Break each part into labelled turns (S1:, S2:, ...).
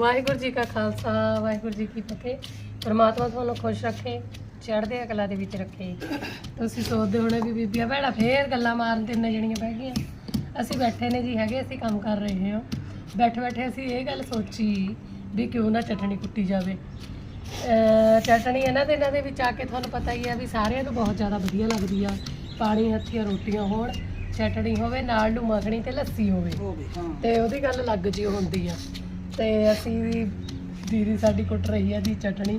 S1: ਵਾਹਿਗੁਰੂ ਜੀ ਕਾ ਖਾਲਸਾ ਵਾਹਿਗੁਰੂ ਜੀ ਕੀ ਫਤਿਹ। ਪਰਮਾਤਮਾ ਤੁਹਾਨੂੰ ਖੁਸ਼ ਰੱਖੇ ਚੜ੍ਹਦੇ ਅਕਲਾ ਦੇ ਵਿੱਚ ਰੱਖੇ। ਤੁਸੀਂ ਸੋਚਦੇ ਹੋਣੇ ਵੀ ਬੀਬੀਆਂ ਭੈਣਾਂ ਫੇਰ ਗੱਲਾਂ ਮਾਰਨ ਤਿੰਨ ਜਣੀਆਂ ਬਹਿ ਗਈਆਂ। ਅਸੀਂ ਬੈਠੇ ਨੇ ਜੀ ਹੈਗੇ ਅਸੀਂ ਕੰਮ ਕਰ ਰਹੇ ਹਾਂ। ਬੈਠੇ ਬੈਠੇ ਅਸੀਂ ਇਹ ਗੱਲ ਸੋਚੀ ਵੀ ਕਿਉਂ ਨਾ ਚਟਣੀ ਕੁੱਟੀ ਜਾਵੇ। ਚਟਣੀ ਇਹਨਾਂ ਦੇ ਇਹਨਾਂ ਦੇ ਵਿੱਚ ਆ ਕੇ ਤੁਹਾਨੂੰ ਪਤਾ ਹੀ ਆ ਵੀ ਸਾਰਿਆਂ ਨੂੰ ਬਹੁਤ ਜ਼ਿਆਦਾ ਵਧੀਆ ਲੱਗਦੀ ਆ। ਪਾਣੀ ਹੱਥੀਆਂ ਰੋਟੀਆਂ ਹੋਣ ਚਟਣੀ ਹੋਵੇ ਨਾਲ ਨੂੰ ਮੱਖਣੀ ਤੇ ਲੱਸੀ ਹੋਵੇ। ਤੇ ਉਹਦੀ ਗੱਲ ਅਲੱਗ ਜੀ ਹੁੰਦੀ ਆ। ਤੇ ਅਸੀਂ ਵੀ ਦੀਦੀ ਸਾਡੀ ਕੁੱਟ ਰਹੀ ਆ ਜੀ ਚਟਣੀ।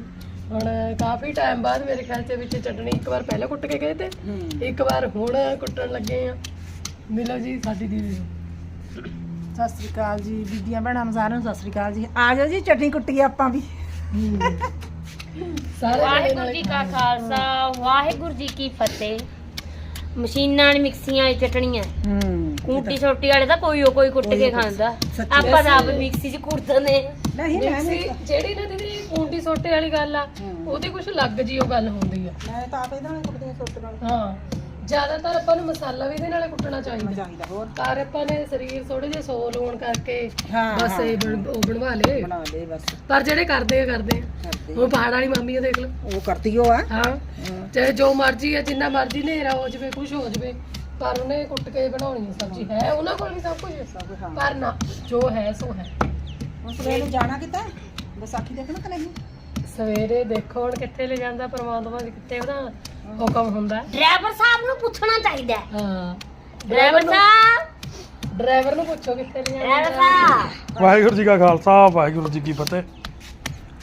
S1: ਹੁਣ ਕਾਫੀ ਟਾਈਮ ਬਾਅਦ ਮੇਰੇ ਖਿਆਲ ਚ ਵਿੱਚ ਚਟਣੀ ਇੱਕ ਵਾਰ ਪਹਿਲਾਂ ਕੁੱਟ ਕੇ ਗਏ ਤੇ
S2: ਹੂੰ।
S1: ਇੱਕ ਵਾਰ ਹੁਣ ਕੁੱਟਣ ਲੱਗੇ ਆ। ਮਿਲੋ ਜੀ ਸਾਡੀ ਦੀਦੀ ਨੂੰ।
S2: ਸਤਿ ਸ੍ਰੀ ਅਕਾਲ ਜੀ ਬੀਬੀਆਂ ਭੈਣਾਂ ਨੂੰ ਸਾਰਿਆਂ ਨੂੰ ਸਤਿ ਸ੍ਰੀ ਅਕਾਲ ਜੀ। ਆ ਜਾਓ ਜੀ ਚਟਨੀ ਕੁੱਟੀ ਆਪਾਂ ਵੀ।
S1: ਸਾਰੇ
S3: ਵਾਹਿਗੁਰੂ ਜੀ ਕਾ ਖਾਲਸਾ ਵਾਹਿਗੁਰੂ ਜੀ ਕੀ ਫਤਿਹ। ਮਸ਼ੀਨਾਂ ਵਾਲੀ ਮਿਕਸੀਆਂ ਚਟਣੀਆਂ।
S2: ਹੂੰ।
S3: ਕੂਟੀ ਛੋਟੀ ਵਾਲੇ ਤਾਂ ਕੋਈ ਉਹ ਕੋਈ ਕੁੱਟ ਕੇ ਖਾਂਦਾ।
S2: ਸੱਚੀ
S3: ਆਪਾਂ ਤਾਂ ਆਪ ਮਿਕਸੀ 'ਚ ਕੁੱਟਦੇ
S2: ਨਹੀਂ ਮੈਂ
S1: ਮਿਕਸੀ ਜਿਹੜੀ ਨਾ ਦੀਦੀ ਕੁੰਡੀ ਸੋਟੇ ਵਾਲੀ ਗੱਲ ਆ
S2: ਹਮ।
S1: ਉਹਦੀ ਕੁਝ ਅਲੱਗ ਜੀ ਉਹ ਗੱਲ ਹੁੰਦੀ ਆ।
S2: ਮੈਂ ਤਾਂ ਆਪ ਇਹਦੇ ਨਾਲ ਕੁੱਟਦੀ ਹਾਂ ਸੁੱਟ ਨਾਲ।
S1: ਹਾਂ। ਜ਼ਿਆਦਾਤਰ ਆਪਾਂ ਨੂੰ ਮਸਾਲਾ ਵੀ ਇਹਦੇ ਨਾਲ ਕੁੱਟਣਾ ਚਾਹੀਦਾ।
S2: ਚਾਹੀਦਾ ਹੋਰ?
S1: ਪਰ ਆਪਾਂ ਨੇ ਸਰੀਰ ਥੋੜੇ ਜਿਹਾ ਸੋ ਲੋਣ ਕਰਕੇ
S2: ਹਾਂ
S1: ਬਸ ਇਹ ਬਣ- ਉਹ ਬਣਵਾ ਲੇ
S2: ਬਣਾ ਲੈ ਬਸ।
S1: ਪਰ ਜਿਹੜੇ ਕਰਦੇ ਆ ਕਰਦੇ ਆ।
S2: ਕਰਦੇ
S1: ਹੁਣ ਪਹਾੜ ਵਾਲੀ ਮੰਮੀ ਆ ਦੇਖ ਲਓ।
S2: ਉਹ ਕਰਤੀ ਉਹ ਆ।
S1: ਹਾਂ। ਚਾਹੇ ਜੋ ਮਰਜ਼ੀ ਹੈ ਜਿੰਨਾ ਮਰਜ਼ੀ ਹਨੇਰਾ ਹੋ ਜਾਵੇ ਕੁਝ ਹੋ ਜਾਵੇ। ਪਰ ਉਹਨੇ ਕੁੱਟ ਕੇ ਬਣਾਉਣੀ ਹੈ ਸਬਜ਼ੀ। ਹੈ ਉਹਨਾਂ ਕੋਲ ਵੀ ਸਭ ਕੁਝ?
S2: ਸਭ ਹਾਂ।
S1: ਪਰ ਨਾ ਜੋ ਹੈ ਸੋ ਹੈ।
S2: ਹੁਣ ਸਵੇਰ ਨੂੰ ਜਾਣਾ ਕਿਤਾ ਵਿਸਾਖੀ ਦੇਖਣਾ ਕਿ ਨਹੀਂ?
S1: ਸਵੇਰੇ ਦੇਖੋ ਹੁਣ ਕਿੱਥੇ ਲੈ ਜਾਂਦਾ ਪਰਮਾਤਮਾ ਜੀ ਕਿੱਥੇ ਉਹਦਾ ਹੁਕਮ ਹੁੰਦਾ। ਹੈ।
S3: ਡਰਾਈਵਰ ਸਾਹਿਬ ਨੂੰ ਪੁੱਛਣਾ ਚਾਹੀਦਾ ਹੈ।
S1: ਹਾਂ।
S3: ਡਰਾਈਵਰ ਸਾਹਿਬ।
S1: ਡਰਾਈਵਰ ਨੂੰ ਪੁੱਛੋ ਕਿੱਥੇ ਲੈ
S3: ਡਰਾਈਵਰ
S1: ਜਾਂਦਾ
S3: ਸਾਹਿਬ।
S4: ਵਾਹਿਗੁਰੂ ਜੀ ਕਾ ਖਾਲਸਾ ਵਾਹਿਗੁਰੂ ਜੀ ਕੀ ਫਤਿਹ।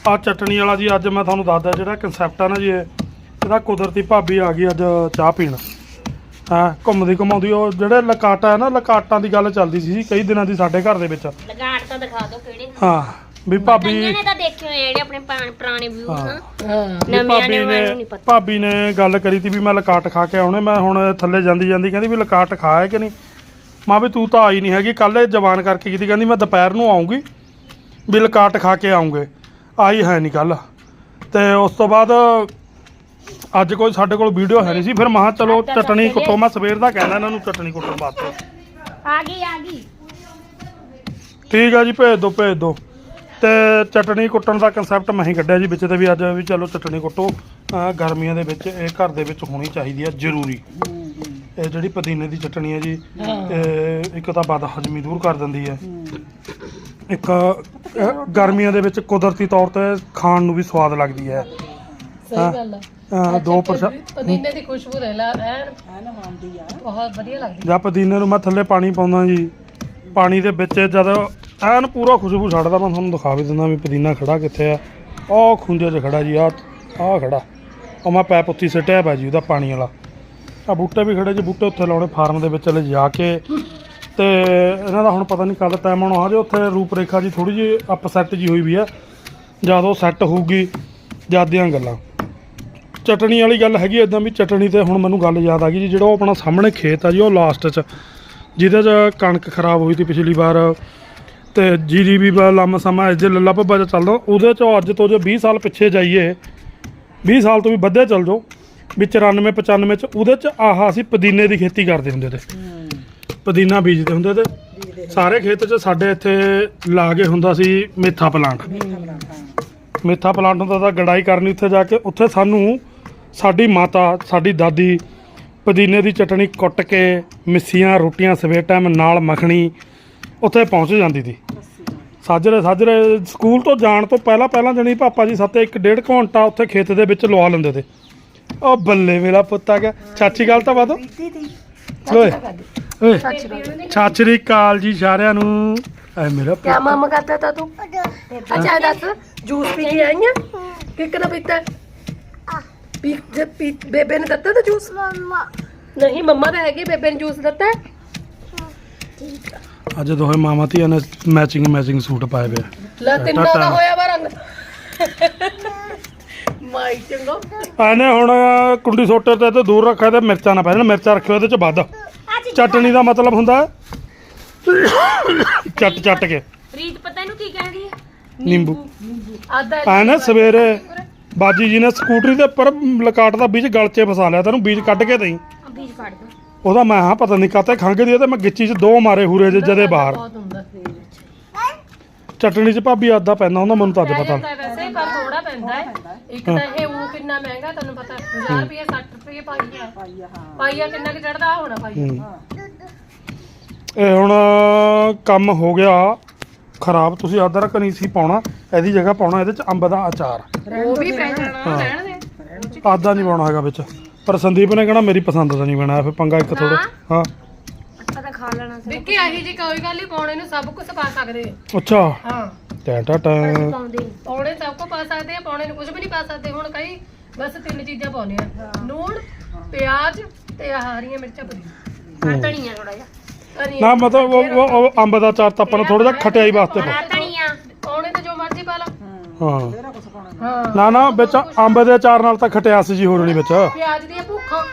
S4: ਆ ਚਟਣੀ ਵਾਲਾ ਜੀ ਅੱਜ ਮੈਂ ਤੁਹਾਨੂੰ ਦੱਸਦਾ ਜਿਹੜਾ ਕਨਸੈਪਟ ਆ ਨਾ ਜੀ ਇਹ। ਇਹਦਾ ਕੁਦਰਤੀ ਭਾਬੀ ਆ ਗਈ ਅੱਜ ਚਾਹ ਪੀਣ। ਹਾਂ ਘੁੰਮਦੀ ਘੁਮਾਉਂਦੀ ਉਹ ਜਿਹੜੇ ਲਕਾਟਾ ਹੈ ਨਾ ਲਕਾਟਾਂ ਦੀ ਗੱਲ ਚੱਲਦੀ ਸੀ ਕਈ ਦਿਨਾਂ ਦੀ ਸਾਡੇ ਘਰ ਦੇ ਵਿੱਚ।
S3: ਲਗਾੜ ਤਾਂ ਦਿਖਾ ਦਿਓ ਕਿਹੜੇ
S4: ਹਾਂ ਵੀ
S3: ਕਈਆਂ
S4: ਭਾਬੀ
S3: ਨੇ ਤਾਂ ਦੇਖੇ ਹੋਏ ਜਿਹੜੇ ਆਪਣੇ ਪੁਰਾ- ਪੁਰਾਣੇ ਵਿਊ
S4: ਹਾਂ।
S3: ਹਾਂ
S1: ਹਾਂ।
S4: ਵੀ
S3: ਨਵਿਆਂ
S4: ਭਾਬੀ
S3: ਨੇ
S4: ਨੇ
S3: ਮੈਨੂੰ ਨਹੀਂ ਪਤਾ।
S4: ਭਾਬੀ ਨੇ ਗੱਲ ਕਰੀ ਤੀ ਵੀ ਮੈਂ ਲਕਾਟ ਖਾ ਕੇ ਆਉਣੇ ਮੈਂ ਹੁਣ ਥੱਲੇ ਜਾਂਦੀ ਜਾਂਦੀ ਕਹਿੰਦੀ ਵੀ ਲਕਾਟ ਖਾਇਆ ਕਿ ਨਹੀਂ? ਮਾਂ ਵੀ ਤੂੰ ਤਾਂ ਆਈ ਨਹੀਂ ਹੈਗੀ ਕੱਲ ਇਹ ਜਵਾਨ ਕਰਕੇ ਕੀਤੀ ਕਹਿੰਦੀ ਮੈਂ ਦੁਪਹਿਰ ਨੂੰ ਆਉਂਗੀ ਵੀ ਲਕਾਟ ਖਾ ਕੇ ਆਉਂਗੇ ਆਈ ਹੈ ਨਹੀਂ ਕੱਲ ਤੇ ਉਸ ਤੋਂ ਬਾਅਦ ਅੱਜ ਕੋਈ ਸਾਡੇ ਕੋਲ ਵੀਡੀਓ ਹੈ ਨਹੀਂ ਸੀ ਫਿਰ ਮਹਾ ਚਲੋ ਚਟਣੀ ਕੁੱਟੋ ਮੈਂ ਸਵੇਰ ਦਾ ਕਹਿੰਦਾ ਇਹਨਾਂ ਨੂੰ ਚਟਣੀ ਕੁੱਟਣ ਵਾਸਤੇ।
S3: ਆ ਗਈ ਆ ਗਈ।
S4: ਠੀਕ ਆ ਜੀ ਭੇਜ ਦਿਓ ਭੇਜ ਦਿਓ ਤੇ ਚਟਣੀ ਕੁੱਟਣ ਦਾ ਕਨਸੈਪਟ ਮੈਂ ਹੀ ਕੱਢਿਆ ਜੀ ਵਿੱਚ ਤੇ ਵੀ ਅੱਜ ਵੀ ਚਲੋ ਚਟਣੀ ਕੁੱਟੋ। ਅਹ ਗਰਮੀਆਂ ਦੇ ਵਿੱਚ ਇਹ ਘਰ ਦੇ ਵਿੱਚ ਹੋਣੀ ਚਾਹੀਦੀ ਹੈ ਜ਼ਰੂਰੀ। ਇਹ ਜਿਹੜੀ ਪੁਦੀਨੇ ਦੀ ਚਟਣੀ ਹੈ ਜੀ। ਇਹ ਇੱਕ ਤਾਂ ਬਦ ਹਜਮੀ ਦੂਰ ਕਰ ਦਿੰਦੀ ਹੈ
S2: ਹੂੰ
S4: ਇੱਕ ਅਹ, ਗਰਮੀਆਂ ਦੇ ਵਿੱਚ ਕੁਦਰਤੀ ਤੌਰ ਤੇ ਖਾਣ ਨੂੰ ਵੀ ਸਵਾਦ ਲੱਗਦੀ ਹੈ
S1: ਸਹੀ
S4: ਹਾਂ।
S1: ਗੱਲ ਆ। ਅੱਛਾ,
S4: ਦੋ ਪਰਸੈਂਟ
S1: ਪੁਦੀ- ਪੁਦੀਨੇ ਦੀ ਖੁਸ਼ਬੂ ਰਹਿ ਲਾ ਐਨ
S2: ਆ ਨਾ ਆਉਂਦੀ ਆ।
S1: ਬਹੁਤ ਵਧੀਆ ਲੱਗਦੀ।
S4: ਜਾਂ ਪੁਦੀਨੇ ਨੂੰ ਮੈਂ ਥੱਲੇ ਪਾਣੀ ਪਾਉਂਦਾ ਜੀ। ਪਾਣੀ ਦੇ ਵਿੱਚ ਜਦ ਐਨ ਪੂਰਾ ਖੁਸ਼ਬੂ ਛੱਡਦਾ ਮੈਂ ਤੁਹਾਨੂੰ ਦਿਖਾ ਵੀ ਦਿੰਦਾ ਵੀ ਪੁਦੀਨਾ ਖੜਾ ਕਿੱਥੇ ਆ। ਉਹ ਖੁੰਝੇ 'ਚ ਖੜਾ ਜੀ ਆ ਆ ਖੜਾ। ਉਹ ਮੈਂ ਪੈਪ ਉੱਤੀ ਸਿੱਟਿਆ ਜੀ ਉਹਦਾ ਪਾਣੀ ਵਾਲਾ। ਆ ਬੂਟੇ ਵੀ ਖੜੇ ਜੀ ਬੂਟੇ ਉੱਥੇ ਲਾਉਣੇ ਫਾਰਮ ਦੇ ਵਿੱਚ ਲੈ ਜਾ ਕੇ। ਤੇ ਇਹਨਾਂ ਦਾ ਹੁਣ ਪਤਾ ਨਹੀਂ ਕਦ ਟਾਈਮ ਆਉਣਾ ਹਜੇ ਉੱਥੇ ਰੂਪ ਰੇਖਾ ਜੀ ਥੋੜੀ ਜਿਹੀ ਅਪਸੈਟ ਜੀ ਹੋਈ ਵੀ ਆ। ਜਦ ਉਹ ਸੈੱਟ ਹੋਊਗੀ ਜਦ ਦੀਆਂ ਗੱਲਾਂ। ਚਟਣੀ ਵਾਲੀ ਗੱਲ ਹੈਗੀ ਇਦਾਂ ਵੀ ਚਟਣੀ ਤੇ ਹੁਣ ਮੈਨੂੰ ਗੱਲ ਯਾਦ ਆ ਗਈ ਜੀ ਜਿਹੜਾ ਉਹ ਆਪਣਾ ਸਾਹਮਣੇ ਖੇਤ ਆ ਜੀ ਉਹ ਲਾਸਟ 'ਚ। ਜਿਹਦੇ 'ਚ ਕਣਕ ਖਰਾਬ ਹੋਈ ਸੀ ਪਿਛਲੀ ਵਾਰ। ਤੇ ਜੀਰੀ ਵੀ ਲੰਮ ਸਮਾਂ ਜੇ ਲੱਲਾ ਭੱਬਾ ਜਿਹਾ ਚੱਲਦਾ ਉਹਦੇ 'ਚੋਂ ਅੱਜ ਤੋਂ ਜੇ 20 ਸਾਲ ਪਿੱਛੇ ਜਾਈਏ 20 ਸਾਲ ਤੋਂ ਵੀ ਵੱਧੇ ਚੱਲ ਜਾਓ ਵੀ 94 95 ਚ ਉਹਦੇ 'ਚ ਆਹ ਅਸੀਂ ਪੁਦੀਨੇ ਦੀ ਖੇਤੀ ਕਰਦੇ ਹੁੰਦੇ ਤੇ। ਪੁਦੀਨਾ ਬੀਜਦੇ ਹੁੰਦੇ ਤੇ।
S2: ਦੇ
S4: ਸਾਰੇ ਖੇਤ 'ਚ ਸਾਡੇ ਇੱਥੇ ਲਾਗੇ ਹੁੰਦਾ ਸੀ ਮੇਥਾ ਪਲਾਂਟ। ਮੇਥਾ ਪਲਾਂਟ ਹੁੰਦਾ ਤਾਂ ਗੜਾਈ ਕਰਨੀ ਉੱਥੇ ਜਾ ਕੇ ਉੱਥੇ ਸਾਨੂੰ ਸਾਡੀ ਮਾਤਾ, ਸਾਡੀ ਦਾਦੀ ਪੁਦੀਨੇ ਦੀ ਚਟਣੀ ਕੁੱਟ ਕੇ ਮਿੱਸੀਆਂ, ਰੋਟੀਆਂ ਸਵੇਰ ਟਾਈਮ ਨਾਲ ਮੱਖਣੀ ਉੱਥੇ ਪਹੁੰਚ ਜਾਂਦੀ ਸੀ। ਸਾਜਰੇ ਸਾਜਰੇ ਸਕੂਲ ਤੋਂ ਜਾਣ ਤੋਂ ਪਹਿਲਾਂ ਪਹਿਲਾਂ ਜਣੀ ਪਾਪਾ ਜੀ ਸੱਤੇ ਇੱਕ ਡੇਢ ਘੰਟਾ ਉੱਥੇ ਖੇਤ ਦੇ ਵਿੱਚ ਲਵਾ ਲੈਂਦੇ ਤੇ। ਉਹ ਬੱਲੇ ਮੇਰਾ ਪੁੱਤ ਆ ਗਿਆ। ਚਾਚੀ ਗੱਲ ਤਾਂ ਬਾਦੋ
S2: ਪੀਤੀ
S4: ਓਏ ਓਏ ਸਤਿ ਸ੍ਰੀ ਅਕਾਲ ਜੀ ਸਾਰਿਆਂ ਨੂੰ। ਐ ਮੇਰਾ ਪੁੱਤ।
S1: ਕਿਆ ਮਮ ਕਰਦਾ ਤਾ ਤੂੰ? ਅੱਛਾ, ਦੱਸ, ਜੂਸ ਪੀ ਕੇ ਆਈਆਂ ਕਿੱਕ ਪੀਤਾ? ਪੀ ਜੇ ਪੀ ਬੇਬੇ ਨੇ ਦਿੱਤਾ ਤਾ ਜੂਸ? ਨਹੀਂ ਮੰਮਾ ਤਾਂ ਹੈਗੀ ਬੇਬੇ ਨੇ ਜੂਸ ਦਿੱਤਾ ਹੈ।
S4: ਅੱਜ ਦੋਹੇ ਮਾਮਾ ਧੀਆਂ ਨੇ ਮੈਚਿੰਗ ਮੈਚਿੰਗ ਸੂਟ ਪਾਏ ਵੇ। ਆ।
S1: ਲੈ ਤਿੰਨਾਂ ਦਾ
S4: ਟਾਟਾ।
S1: ਹੋਇਆ ਵਾ ਰੰਗ। ਮਾਈ ਚੰਗੋ।
S4: ਇਹਨੇ ਹੁਣ ਕੁੰਡੀ ਸੋਟੇ ਤੇ ਤੇ ਦੂਰ ਰੱਖਿਆ ਤੇ ਮਿਰਚਾਂ ਨਾ ਪੈ ਜਾਣ ਮਿਰਚਾਂ ਰੱਖਿਓ ਇਹਦੇ ਚ ਵੱਧ। ਚਟਣੀ ਦਾ ਮਤਲਬ ਹੁੰਦਾ ਚੱਟ ਚੱਟ ਕੇ।
S3: ਰੀਤ ਪਤਾ ਇਹਨੂੰ ਕੀ ਕਹਿੰਦੀ ਹੈ?
S4: ਨਿੰਬੂ।
S1: ਆਦਾ
S4: ਐਨੇ ਸਵੇਰੇ ਬਾਜੀ ਜੀ ਨੇ ਸਕੂਟਰੀ ਦੇ ਉੱਪਰ ਲਕਾਟ ਦਾ ਬੀਜ ਗਲ 'ਚ ਫਸਾ ਲਿਆ ਤੈਨੂੰ ਬੀਜ ਕੱਢ ਕੇ ਦੇਈ।
S3: ਆ ਬੀਜ ਫੜ ਦੋ।
S4: ਉਹਦਾ ਮੈਂ ਹਾਂ ਪਤਾ ਨਹੀਂ ਕਾਤੇ ਖੰਘ ਦੀ ਆ ਤੇ ਮੈਂ ਗਿੱਚੀ 'ਚ ਦੋ ਮਾਰੇ ਹੂਰੇ ਜੇ ਜਦੇ ਬਾਹਰ।
S1: ਬਹੁਤ ਹੁੰਦਾ
S4: ਚਟਣੀ 'ਚ ਭਾਬੀ ਆਦਾ ਪੈਂਦਾ ਹੁੰਦਾ ਮੈਨੂੰ ਤਾਂ ਅੱਜ
S1: ਪੈ
S4: ਪਤਾ।
S1: ਜਾਂਦਾ ਹੈ ਵੈਸੇ ਪਰ ਥੋੜਾ ਪੈਂਦਾ ਹੈ। ਇੱਕ ਤਾਂ ਇਹ ਉਹ ਕਿੰਨਾ ਮਹਿੰਗਾ ਤੁਹਾਨੂੰ ਪਤਾ 1000 ਰੁਪਏ 60 ਰੁਪਏ ਪਾਈਆ।
S2: ਪਾਈਆ ਹਾਂ
S1: ਪਾਈਆ ਕਿੰਨਾ ਕਿ ਚੜਦਾ ਹੋਣਾ ਪਾਈਆ।
S4: ਹੂੰ।
S2: ਹਾਂ।
S4: ਇਹ ਹੁਣ ਕੰਮ ਹੋ ਗਿਆ। ਖਰਾਬ ਤੁਸੀਂ ਅਦਰਕ ਨਹੀਂ ਸੀ ਪਾਉਣਾ ਇਹਦੀ ਜਗ੍ਹਾ ਪਾਉਣਾ ਇਹਦੇ 'ਚ ਅੰਬ ਦਾ ਅਚਾਰ।
S1: ਉਹ ਵੀ ਪੈ ਜਾਣਾ
S4: ਹਾਂ।
S1: ਰਹਿਣ ਦੇ।
S4: ਆਦਾ ਨਹੀਂ ਪਾਉਣਾ ਹੈਗਾ ਵਿੱਚ। ਪਰ ਸੰਦੀਪ ਨੇ ਕਹਿਣਾ ਮੇਰੀ ਪਸੰਦ ਦਾ ਨਹੀਂ ਬਣਾਇਆ ਫਿਰ ਪੰਗਾ ਇੱਕ ਥੋੜਾ ਹਾਂ।
S3: ਆਪਾਂ ਤਾਂ ਖਾ ਲੈਣਾ ਸੀ।
S1: ਵਿੱਕੀ ਆਹੀ ਜੀ ਕੋਈ ਗੱਲ ਨਹੀਂ ਪਾਉਣੇ ਨੂੰ ਸਭ ਕੁਝ ਪਾ ਸਕਦੇ। ਆ।
S4: ਅੱਛਾ।
S1: ਹਾਂ।
S4: ਟੈਂ ਟੈਂ ਟੈਂ।
S3: ਪਾਉਂਦੇ ਨੀ।
S1: ਪੌਣੇ ਸਭ ਕੁਝ ਪਾ ਸਕਦੇ ਆ ਪੌਣੇ ਨੂੰ ਕੁਝ ਵੀ ਨਹੀਂ ਪਾ ਸਕਦੇ। ਹੁਣ ਕਈ ਬਸ ਤਿੰਨ ਚੀਜ਼ਾਂ ਪਾਉਣੇ ਆ। ਨੂਣ ਪਿਆਜ਼ ਤੇ ਆਹ ਹਰੀਆਂ ਮਿਰਚਾਂ ਪਾ
S3: ਆਹ ਧਨੀਆ ਥੋੜਾ ਜਿਹਾ।
S4: ਨਾ ਮਤਲਬ ਉਹ- ਉਹ ਉਹ ਅੰਬ ਦਾ ਅਚਾਰ ਤਾਂ ਆਪਾਂ ਨੂੰ ਥੋੜਾ ਜਿਹਾ ਖਟਿਆਈ ਵਾਸਤੇ ਪਾਓ
S3: ਆਹ ਧਨੀਆ
S1: ਪੌਣੇ ਤੇ ਜੋ ਮਰਜ਼ੀ ਪਾ ਲਾ
S4: ਹਾਂ।
S2: ਤੇਰਾ ਕੁਛ ਪਾਉਣਾ। ਨੀ।
S1: ਹਾਂ।
S4: ਨਾ ਨਾ ਵਿੱਚ ਅੰਬ ਦੇ ਅਚਾਰ ਨਾਲ ਤਾਂ ਖਟਿਆਸ ਜੀ ਹੋ ਜਣੀ ਵਿੱਚ। ਉਹ
S1: ਪਿਆਜ਼ ਦੀਆਂ ਭੁੱਖਾਂ।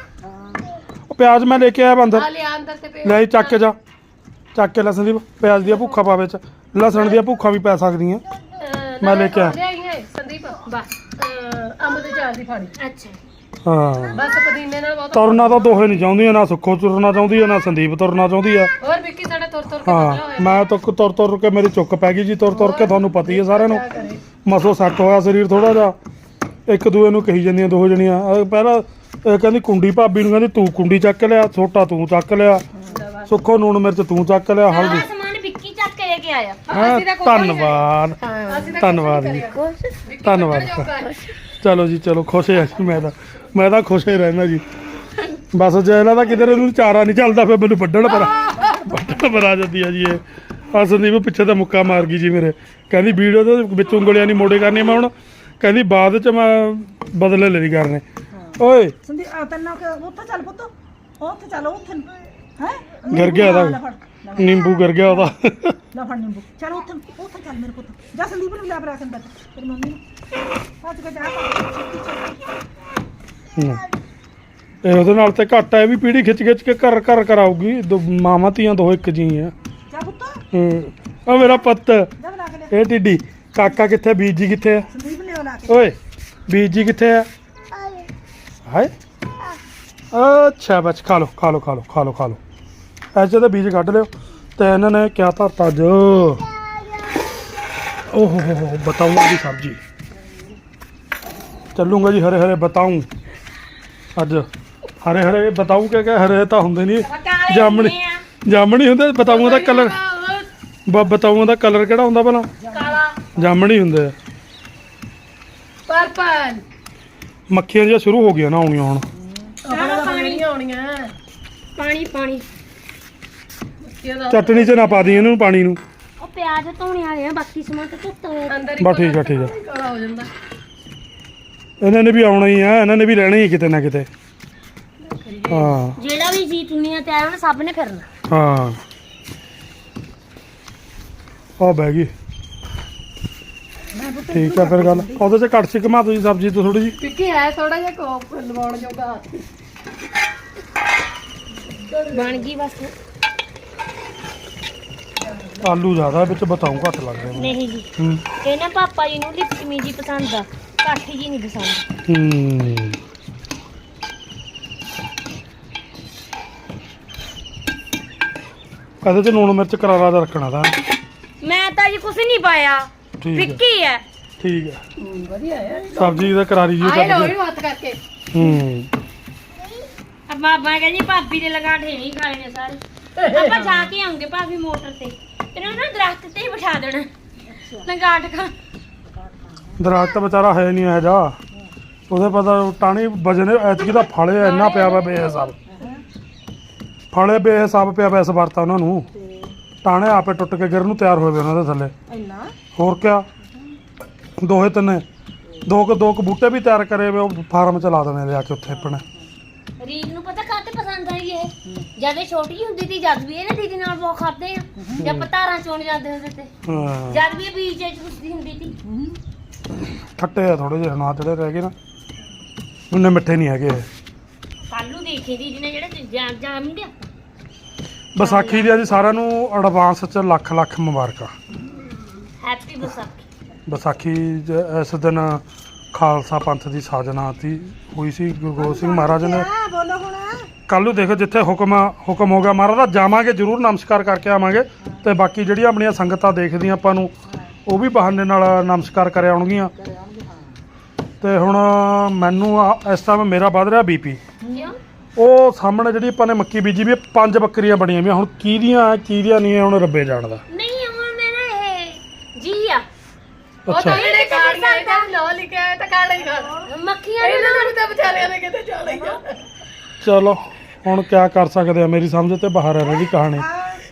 S4: ਪਿਆਜ਼ ਮੈਂ ਲੈ ਕੇ ਆਇਆ ਬੰਦਰ
S1: ਆ ਲਿਆ ਅੰਦਰ ਤੇ ਪਿਆਜ਼
S4: ਲੈ ਜੀ, ਚੱਕ ਕੇ ਜਾ। ਚੱਕ ਕੇ ਲਸਣ ਦੀ ਪਿਆਜ਼ ਦੀਆਂ ਭੁੱਖਾਂ ਪਾ ਵਿੱਚ। ਲਸਣ ਦੀਆਂ ਭੁੱਖਾਂ ਵੀ ਪੈ ਸਕਦੀਆਂ।
S1: ਅਹ,
S4: ਮੈਂ ਲੈ ਕੇ ਆਇਆ।
S1: ਲਿਆਈ ਹੈ ਸੰਦੀਪ।
S3: ਬਸ।
S1: ਅਹ, ਅੰਬ ਦੇ ਚਾਰ ਦੀ ਫਾੜੀ।
S3: ਅੱਛਾ।
S4: ਹਾਂ।
S1: ਬਸ ਪੁਦੀਨੇ ਨਾਲ ਬਹੁਤ
S4: ਤੁਰਨਾ ਤਾਂ ਦੋਹੇ ਨਹੀਂ ਚਾਹੁੰਦੀਆਂ ਨਾ ਸੁੱਖੋ ਤੁਰਨਾ ਚਾਹੁੰਦੀ ਹੈ ਨਾ ਸੰਦੀਪ ਤੁਰਨਾ ਚਾਹੁੰਦੀ ਹੈ
S1: ਹੋਰ ਵਿੱਕੀ ਸਾਡੇ ਤੁਰ ਤੁਰ ਕੇ ਪਤਲਾ
S4: ਹਾਂ
S1: ਹੋਇਆ।
S4: ਮੈਂ ਤਾਂ ਤੁਰ ਤੁਰ ਕੇ ਮੇਰੀ ਚੁੱਕ ਪੈ ਗਈ ਜੀ ਤੁਰ ਤੁਰ ਕੇ ਤੁਹਾਨੂੰ ਪਤਾ ਹੀ ਹੈ ਸਾਰਿਆਂ ਨੂੰ। ਮਸੋ ਸੈੱਟ ਹੋਇਆ ਸਰੀਰ ਥੋੜਾ ਜਿਹਾ। ਇੱਕ ਦੂਏ ਨੂੰ ਕਹੀ ਜਾਂਦੀਆਂ ਦੋ ਜਣੀਆਂ। ਅਹ ਪਹਿਲਾਂ ਕਹਿੰਦੀ ਕੁੰਡੀ ਭਾਬੀ ਨੂੰ ਕਹਿੰਦੀ ਤੂੰ ਕੁੰਡੀ ਚੱਕ ਲਿਆ ਛੋਟਾ ਤੂੰ ਚੱਕ ਲਿਆ। ਸੁੱਖੋ ਨੂਣ ਮਿਰਚ ਤੂੰ ਚੱਕ ਲਿਆ ਹਲਦੀ।
S3: ਆਹ ਸਮਾਨ ਵਿੱਕੀ ਚੱਕ ਕੇ ਲੈ ਕੇ ਆਇਆ।
S4: ਹਾਂ
S1: ਅਸੀਂ ਤਾਂ ਕੋਈ ਨਹੀਂ
S4: ਧੰਨਵਾਦ। ਧੰਨਵਾਦ ਜੀ। ਧੰਨਵਾਦ। ਚਲੋ ਜੀ। ਚਲੋ ਖੁਸ਼ ਹੈ ਜੀ ਮੈਂ ਤਾਂ। ਮੈਂ ਤਾਂ ਖੁਸ਼ ਹੀ ਰਹਿਣਾ ਜੀ। ਬਸ ਜੇ ਇਹਨਾਂ ਦਾ ਕਿਧਰ ਇਹਨੂੰ ਚਾਰਾ ਨਹੀਂ ਚੱਲਦਾ ਫਿਰ ਮੈਨੂੰ ਵੱਢਣ ਪਰ ਵੱਢਣ ਪਰ ਆ ਜਾਂਦੀ ਆ ਜੀ ਇਹ। ਆ ਸੰਦੀਪ ਪਿੱਛੇ ਤਾਂ ਮੁੱਕਾ ਮਾਰ ਗਈ ਜੀ ਮੇਰੇ। ਕਹਿੰਦੀ ਵੀਡੀਓ ਦੇ ਵਿੱਚ ਉਂਗਲੀਆਂ ਨਹੀਂ ਮੋੜੇ ਕਰਨੀਆਂ ਮੈਂ ਹੁਣ। ਕਹਿੰਦੀ ਬਾਅਦ ਚ ਮੈਂ ਬਦਲੇ ਲੈਣੀ ਕਰਨੇ। ਓਏ।
S2: ਸੰਦੀ ਆ ਤੈਨੂੰ ਕਿ ਉੱਥੇ ਚੱਲ ਪੁੱਤ। ਉੱਥੇ ਚੱਲ ਉੱਥੇ ਹੈ?
S4: ਗਿਰ ਗਿਆ ਇਹਦਾ ਨਿੰਬੂ ਗਿਰ ਗਿਆ ਉਹਦਾ।
S2: ਲੈ ਫੜ ਨਿੰਬੂ। ਚੱਲ ਉੱਥੇ ਉੱਥੇ ਚੱਲ ਮੇਰੇ ਪੁੱਤ। ਜਾ ਸੰਦੀਪ ਨੂੰ ਲਿਆ ਬਰਾ ਕੇ ਅੰਦਰ। ਤੇਰੀ ਮੰਮੀ ਨੂੰ। ਭੱਜ ਕੇ ਜਾ ਛੇਤੀ ਛੇਤੀ
S4: ਹੂੰ। ਇਹ ਉਹਦੇ ਨਾਲ ਤੇ ਘੱਟ ਹੈ ਇਹ ਵੀ ਪੀੜੀ ਖਿੱਚ ਖਿੱਚ ਕੇ ਘਰ ਘਰ ਕਰਾਊਗੀ। ਦੋ ਮਾਵਾਂ ਧੀਆਂ ਦੋ ਇੱਕ ਜੀ ਆ।
S2: ਜਾ ਪੁੱਤ।
S4: ਹੂੰ। ਆ ਮੇਰਾ ਪੁੱਤ।
S2: ਜਾ ਬਣਾ ਕੇ ਲਿਆ
S4: ਇਹ ਟਿੱਡੀ ਕਾਕਾ ਕਿੱਥੇ ਬੀਜ ਜੀ ਕਿੱਥੇ ਆ?
S2: ਸੰਦੀਪ ਨੇ ਲਾ ਕੇ।
S4: ਓਏ ਬੀਜ ਜੀ ਕਿੱਥੇ ਆ? ਹਾਏ। ਅੱਛਾ ਬੱਚ ਖਾ ਲਓ ਖਾ ਲਓ ਖਾ ਲਓ ਖਾ ਲਓ ਖਾ ਲਓ। ਐਸੇ ਤਾਂ ਬੀਜ ਕੱਢ ਲਿਓ। ਤੇ ਇਹਨਾਂ ਨੇ ਕਿਆ ਧਰਤਾ ਅੱਜ। ਓਹ ਹੋ ਹੋ ਹੋ ਬਤਾਉਂਗਾ ਦੀ ਸਬਜੀ। ਚੱਲੂਗਾ ਜੀ ਹਰੇ ਹਰੇ ਬਤਾਉਂ ਅੱਜ। ਹਰੇ ਹਰੇ ਬਤਾਉਂ ਕਿ ਕਿ ਹਰੇ ਤਾਂ ਹੁੰਦੇ ਨਹੀਂ ਜਾਮਣੀ। ਜਾਮਣੀ ਹੁੰਦੇ ਬਤਾਉਂਗਾ ਦਾ ਕਲਰ ਬਤਾਉਂਗਾ ਦਾ ਕਲਰ ਕਿਹੜਾ ਹੁੰਦਾ ਭਲਾ?
S3: ਕਾਲਾ
S4: ਜਾਮਣੀ ਹੁੰਦੇ ਆ।
S1: ਪਰਪਲ।
S4: ਮੱਖੀਆਂ ਜਿਹੀਆਂ ਸ਼ੁਰੂ ਹੋ ਗਈਆਂ ਨਾ ਆਉਣੀਆਂ ਹੁਣ।
S1: ਆਉਣੀਆਂ।
S3: ਪਾਣੀ ਪਾਣੀ।
S4: ਚਟਣੀ 'ਚ ਨਾ ਪਾ ਦੀ ਇਹਨੂੰ ਪਾਣੀ ਨੂੰ।
S3: ਉਹ ਪਿਆਜ਼ ਧੋਣੇ ਵਾਲੇ ਆ ਬਾਕੀ ਸਮਾਨ ਤਾਂ ਧੁੱਤ ਹੋਇਆ।
S1: ਅੰਦਰ ਹੀ
S4: ਬਸ ਠੀਕ ਆ ਠੀਕ ਆ।
S1: ਕਾਲਾ ਹੋ ਜਾਂਦਾ।
S4: ਇਹਨਾਂ ਨੇ ਵੀ ਆਉਣਾ ਹੀ ਆ ਇਹਨਾਂ ਨੇ ਵੀ ਰਹਿਣਾ ਹੀ ਕਿਤੇ ਨਾ ਕਿਤੇ। ਹਾਂ।
S3: ਜਿਹੜਾ ਵੀ ਜੀ ਦੁਨੀਆ ਤੇ ਆਇਆ ਉਹਨੇ ਸਭ ਨੇ ਫਿਰਨਾ।
S4: ਹਾਂ। ਆ ਬਹਿ ਗਈ। ਠੀਕ ਆ ਫਿਰ ਗੱਲ। ਉਹਦੇ 'ਚ ਕੜਛੀ ਘਮਾ ਤੁਸੀਂ ਸਬਜ਼ੀ ਤੋਂ ਥੋੜੀ ਜੀ
S1: ਵਿੱਕੀ ਹੈ ਥੋੜਾ ਜਿਹਾ ਕੋਪ ਲਵਾਉਣ ਜੋਗਾ ਹੱਥ।
S3: ਬਣ ਗਈ ਬਸ।
S4: ਆਲੂ ਜ਼ਿਆਦਾ ਵਿੱਚ ਬਤਾਉਂ ਘੱਟ ਲੱਗਦੇ ਨੇ।
S3: ਨਹੀਂ ਜੀ।
S4: ਹੂੰ।
S3: ਇਹ ਨਾ ਪਾਪਾ ਜੀ ਨੂੰ ਲਿਪਟਮੀ ਜੀ ਪਸੰਦ ਆ। ਕਾਠੀ ਜੀ ਨਹੀਂ ਪਸੰਦ।
S4: ਹੂੰ। ਕਦੇ ਤੇ ਲੂਣ ਮਿਰਚ ਕਰਾਰਾ ਦਾ ਰੱਖਣਾ ਤਾਂ।
S3: ਮੈਂ ਤਾਂ ਜੀ ਕੁਝ ਨਹੀਂ ਪਾਇਆ।
S4: ਠੀਕ ਹੈ ਠੀਕ ਹੈ
S1: ਵਧੀਆ ਹੈ
S4: ਸਬਜ਼ੀ ਦਾ ਕਰਾਰੀ ਜੀ
S1: ਆਏ ਲੋ
S4: ਕੱਢ
S1: ਇਹਨੂੰ ਹੱਥ ਕਰਕੇ।
S4: ਹੂੰ।
S3: ਆਪਾਂ ਮੈਂ ਕਹਿੰਦੀ ਭਾਬੀ ਦੇ ਲਗਾਠੇ ਨਹੀਂ ਖਾਣੇ ਨੇ ਸਾਰੇ। ਆਪਾਂ ਜਾ ਕੇ ਆਉਂਗੇ ਭਾਬੀ ਮੋਟਰ ਤੇ। ਇਹਨਾਂ ਨੂੰ ਨਾ ਦਰਖਤ ਤੇ ਹੀ ਬਿਠਾ ਦੇਣਾ। ਲੰਗਾਟ ਖਾ।
S4: ਦਰਖਤ ਵਿਚਾਰਾ ਹੈ ਨਹੀਂ ਇਹ ਜਾ ਉਹਦੇ ਪਤਾ ਟਾਣੀ ਵਜਨ ਐਤਕੀ ਦਾ ਫਲੇ ਇੰਨਾ ਪਿਆ ਵਾ ਬੇਹਿਸਾਬ। ਫਲੇ ਬੇਹਿਸਾਬ ਪਿਆ ਵਾ ਇਸ ਵਾਰ ਤਾਂ ਉਹਨਾਂ ਨੂੰ। ਟਾਣੇ ਆਪੇ ਟੁੱਟ ਕੇ ਗਿਰਨ ਨੂੰ ਤਿਆਰ ਹੋਏ ਵੇ ਉਹਨਾਂ ਦੇ ਥੱਲੇ।
S2: ਇੰਨਾ?
S4: ਹੋਰ ਕਿਆ? ਦੋਹੇ ਤਿੰਨੇ। ਦੋ ਕੁ ਦੋ ਕੁ ਬੂਟੇ ਵੀ ਤਿਆਰ ਕਰੇ ਵੇ ਉਹ ਫਾਰਮ ਚ ਲਾ ਦੇਣੇ ਲਿਆ ਕੇ ਉੱਥੇ ਆਪਣੇ।
S3: ਰੀਤ ਨੂੰ ਪਤਾ ਕਾਹਤੇ ਪਸੰਦ ਆਈ ਇਹ? ਜਦ ਇਹ ਛੋਟੀ ਹੁੰਦੀ ਸੀ ਜਦ ਵੀ ਇਹਨੇ ਦੀਦੀ ਨਾਲ ਬਹੁਤ ਖਾਦੇ ਆ। ਜਦ ਪਤਾਰਾਂ ਚੋਣ ਜਾਂਦੇ ਹੁੰਦੇ ਤੇ।
S4: ਹਾਂ।
S3: ਜਦ ਵੀ ਇਹ ਬੀਜ ਚ ਹੁੰਦੀ ਸੀ।
S4: ਖੱਟੇ ਆ ਥੋੜੇ ਜਿਹੇ ਨਾ ਜਿਹੜੇ ਰਹਿ ਗਏ ਨਾ। ਉਹਨੇ ਮਿੱਠੇ ਨਹੀਂ ਹੈਗੇ ਇਹ।
S3: ਕੱਲ ਨੂੰ ਦੇਖੀ ਦੀਦੀ ਨੇ ਜਿਹੜੇ ਜਾਂ ਜਾਂ ਗਿਆ
S4: ਵਿਸਾਖੀ ਦੀ ਅੱਜ ਸਾਰਿਆਂ ਨੂੰ ਐਡਵਾਂਸ ਚ ਲੱਖ ਲੱਖ ਮੁਬਾਰਕਾਂ।
S3: ਹੈਪੀ ਵਿਸਾਖੀ।
S4: ਵਿਸਾਖੀ ਜ- ਇਸ ਦਿਨ ਖਾਲਸਾ ਪੰਥ ਦੀ ਸਾਜਨਾ ਤੀ ਹੋਈ ਸੀ ਗੁਰੂ ਗੋਬਿੰਦ ਸਿੰਘ ਮਹਾਰਾਜ ਨੇ।
S2: ਆ ਬੋਲੋ ਹੁਣ।
S4: ਕੱਲ ਨੂੰ ਦੇਖੋ ਜਿੱਥੇ ਹੁਕਮ ਹੁਕਮ ਹੋ ਗਿਆ। ਮਹਾਰਾਜ ਦਾ ਜਾਵਾਂਗੇ ਜਰੂਰ ਨਮਸਕਾਰ ਕਰਕੇ ਆਵਾਂਗੇ। ਤੇ ਬਾਕੀ ਜਿਹੜੀਆਂ ਆਪਣੀਆਂ ਸੰਗਤਾਂ ਦੇਖਦੀਆਂ ਆਪਾਂ ਨੂੰ ਉਹ ਵੀ ਬਹਾਨੇ ਨਾਲ ਨਮਸਕਾਰ ਕਰਿਆ ਆਉਣਗੀਆਂ।
S2: ਹਾਂ
S4: ਤੇ ਹੁਣ ਮੈਨੂੰ ਆ- ਇਸ ਟਾਈਮ ਮੇਰਾ ਵੱਧ ਰਿਹਾ ਬੀਪੀ
S3: ਕਿਉਂ?
S4: ਉਹ ਸਾਹਮਣੇ ਜਿਹੜੀ ਆਪਾਂ ਨੇ ਮੱਕੀ ਬੀਜੀ ਵੀ ਪੰਜ ਬੱਕਰੀਆਂ ਬਣੀਆਂ ਵੀ ਹੁਣ ਕਿਹਦੀਆਂ ਕਿਹਦੀਆਂ ਨਹੀਂ ਹੈ, ਹੁਣ ਰੱਬੇ ਜਾਣਦਾ।
S3: ਨਹੀਂ ਹੁਣ ਮੈਂ ਨਾ ਇਹ ਜੀ ਆ।
S1: ਉਹ
S4: ਅੱਛਾ।
S1: ਤਾਂ ਜਿਹੜੇ ਕਾੜੀਆਂ ਇਹਦਾ ਨਾਂ ਲਿਖਿਆ ਹੈ ਤਾਂ ਕਾੜਾ ਹੀ ਖਾ
S3: ਮੱਖੀਆਂ ਨੂੰ
S1: ਇਹਨਾਂ ਨੂੰ ਤਾਂ ਵਿਚਾਰਿਆਂ ਨੇ ਕਿਤੇ ਜਾਣਾ ਹੀ ਜਾਣਾ
S4: ਚਲੋ ਹੁਣ ਕਿਆ ਕਰ ਸਕਦੇ ਆ? ਮੇਰੀ ਸਮਝ ਤੇ ਬਾਹਰ ਹੈ ਇਹਦੀ ਕਹਾਣੀ।